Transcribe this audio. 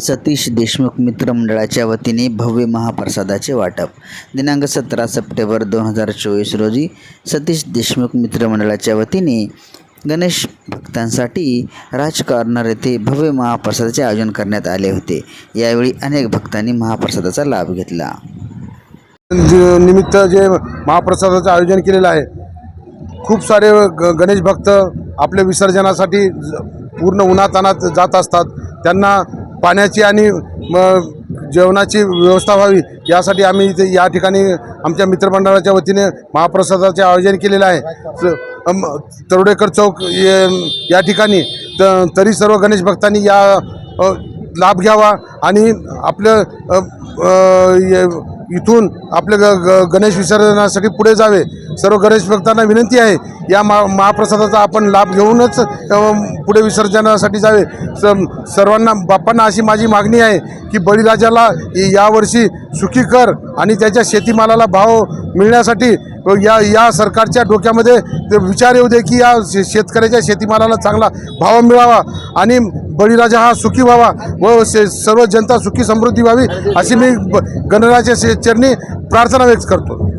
सतीश देशमुख मित्रमंडळाच्या वतीने भव्य महाप्रसादाचे वाटप. दिनांक सतरा सप्टेंबर दोन हजार चोवीस रोजी सतीश देशमुख मित्रमंडळाच्या वतीने गणेश भक्तांसाठी राजकारणार येथे भव्य महाप्रसादाचे आयोजन करण्यात आले होते. यावेळी अनेक भक्तांनी महाप्रसादाचा लाभ घेतला. निमित्त जे महाप्रसादाचं आयोजन केलेलं आहे खूप सारे ग गणेश भक्त आपल्या विसर्जनासाठी ज- पूर्ण उन्हातानात जात असतात. त्यांना पाण्याची आणि जेवणाची व्यवस्था व्हावी यासाठी आम्ही इथे या ठिकाणी आमच्या मित्रमंडळाच्या वतीने महाप्रसादाचे आयोजन केलेलं आहे. स- तरोडेकर चौक ये- या ठिकाणी त तरी सर्व गणेश भक्तांनी या लाभ घ्यावा आणि आपलं ये- इथून आपल्या ग ग गणेश विसर्जनासाठी पुढे जावे. सर्व गणेश भक्तांना विनंती आहे या मा महाप्रसादाचा आपण लाभ घेऊनच पुढे विसर्जनासाठी जावे. स सर्वांना बाप्पांना अशी माझी मागणी आहे की बळीराजाला यावर्षी सुखी कर आणि त्याच्या शेतीमालाला भाव मिळण्यासाठी या या सरकारच्या डोक्यामध्ये ते विचार येऊ दे की या शे शेतकऱ्याच्या शेतीमालाला चांगला भाव मिळावा आणि बळीराजा हा सुखी व्हावा व सर्व जनता सुखी समृद्धी व्हावी अशी मी ब- चरणी प्रार्थना व्यक्त करतो.